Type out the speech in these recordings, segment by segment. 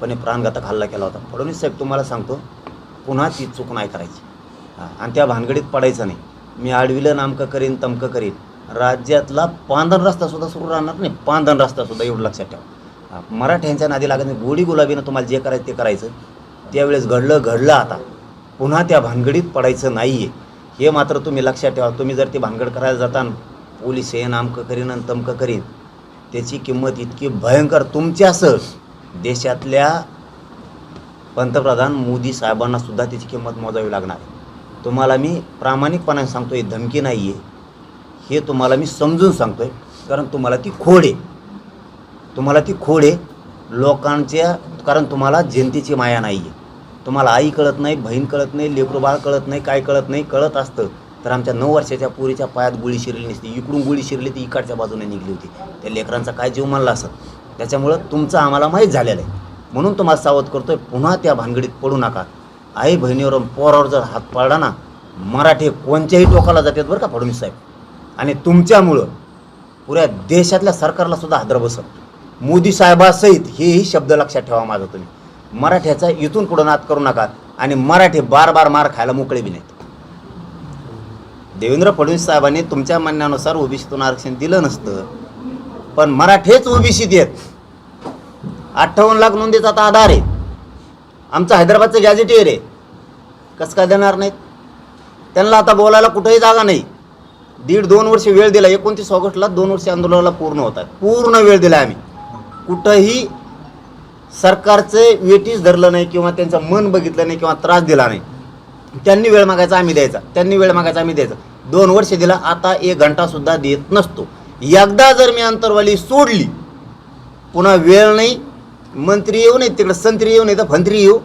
पण प्राणघातक हल्ला केला होता. फडणवीस साहेब तुम्हाला सांगतो पुन्हा ती चूक नाही करायची. हां आणि त्या भानगडीत पडायचं नाही. मी आडविलं नामकं करीन तमकं करीन. राज्यातला पांधन रस्तासुद्धा सुरू राहणार नाही. पांधन रस्तासुद्धा एवढं लक्षात ठेवा. हां, मराठ्यांच्या नादी लागत नाही. गोडी गुलाबीनं तुम्हाला जे करायचं ते करायचं. त्यावेळेस घडलं घडलं आता. पुन्हा त्या भानगडीत पडायचं नाही आहे हे मात्र तुम्ही लक्षात ठेवा. तुम्ही जर ती भानगड करायला जाता पोलीस हे नामकं करीन आणि तमकं करीन. त्याची किंमत इतकी भयंकर. तुमच्यासह देशातल्या पंतप्रधान मोदी साहेबांना सुद्धा त्याची किंमत मोजावी लागणार आहे. तुम्हाला मी प्रामाणिकपणाने सांगतो आहे धमकी नाही आहे हे तुम्हाला मी समजून सांगतो आहे कारण तुम्हाला ती खोड आहे. तुम्हाला ती खोड आहे. लोकांच्या कारण तुम्हाला जनतेची माया नाही आहे तुम्हाला आई कळत नाही बहीण कळत नाही लेकरूबाळ कळत नाही काय कळत नाही कळत असतं. तर आमच्या नऊ वर्षाच्या पोरीच्या पायात गोळी शिरली नसती. इकडून गोळी शिरली ती इकडच्या बाजूने निघली होती. त्या लेकरांचा काय जीव मानला असत त्याच्यामुळं तुमचं आम्हाला माहीत झालेलं आहे. म्हणून तुम्हाला सावध करतोय. पुन्हा त्या भानगडीत पडू नका. आई बहिणीवर पोरावर जर हात पाडला ना मराठी कोणत्याही टोकाला जातात बरं का फडणवीस साहेब. आणि तुमच्यामुळं पुऱ्या देशातल्या सरकारला सुद्धा हादर बसत मोदी साहेबासहित हेही शब्द लक्षात ठेवा माझा तुम्ही. मराठ्याचा इथून पुढं नाद करू नका आणि मराठी बार बार मार खायला मोकळे बी नाहीत. देवेंद्र फडणवीस साहेबांनी तुमच्या म्हणण्यानुसार ओबीसीतून आरक्षण दिलं नसतं. पण मराठेच ओबीसीत आहेत अठ्ठावन्न लाख नोंदीचा आता आधार आहे. आमचं हैदराबादचं गॅझेटियर आहे. कसं काय देणार नाहीत? त्यांना आता बोलायला कुठंही जागा नाही. दीड दोन वर्ष वेळ दिला. एकोणतीस ऑगस्टला दोन वर्ष आंदोलनाला पूर्ण होतात पूर्ण वेळ दिला आम्ही. कुठंही सरकारचं वेटीस धरलं नाही किंवा त्यांचं मन बघितलं नाही किंवा त्रास दिला नाही. त्यांनी वेळ मागायचा आम्ही द्यायचा. त्यांनी वेळ मागायचा आम्ही द्यायचा. दोन वर्ष दिला आता एक घंटासुद्धा देत नसतो. एकदा जर मी अंतरवाली सोडली पुन्हा वेळ नाही मंत्री येऊ नाही तिकडं संत्री येऊ नाही तर फंत्री येऊ.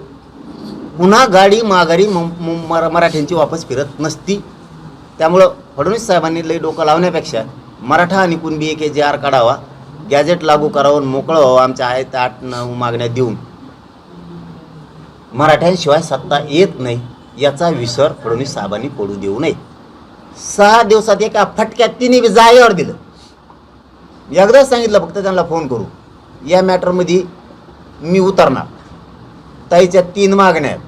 पुन्हा गाडी माघारी म- म- मरा- मराठ्यांची वापस फिरत नसती. त्यामुळं फडणवीस साहेबांनी लई डोकं लावण्यापेक्षा मराठा आणि कुणबी एक जे आर काढावा गॅजेट लागू करावं मोकळं व्हावं आमच्या आहेत आठ नऊ मागण्या देऊन. मराठ्यांशिवाय सत्ता येत नाही याचा विसर फडणवीस साहेबांनी पडू देऊ नये. सहा दिवसात एका फटक्यात तिने बी जागेवर दिलं. एकदाच सांगितलं फक्त त्यांना फोन करू. या मॅटरमध्ये मी उतरणार. ताईच्या तीन मागण्या आहेत.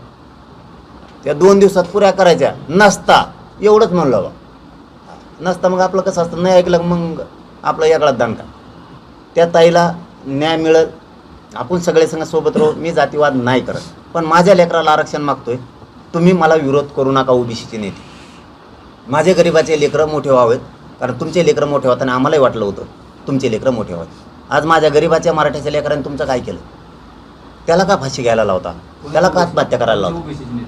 त्या दोन दिवसात पुऱ्या करायच्या. नसता. एवढंच म्हणलं बा नसता मग आपलं कसं असतं? नाही ऐकलं मग आपलं याकडा दणका. त्या ताईला न्याय मिळत आपण सगळे संघ सोबत राहू. मी जातीवाद नाही करत. पण माझ्या लेकराला आरक्षण मागतोय. तुम्ही मला विरोध करू नका ओबीसीचे नेते. माझे गरिबाचे लेकरं मोठे व्हावेत. कारण तुमचे लेकरं मोठे होताना आम्हालाही वाटलं होतं. तुमचे लेकरं मोठे व्हावेत. आज माझ्या गरिबाच्या मराठ्याच्या लेकरांनी तुमचं काय केलं? त्याला का फाशी घ्यायला लावता? त्याला का आत्महत्या करायला लावता?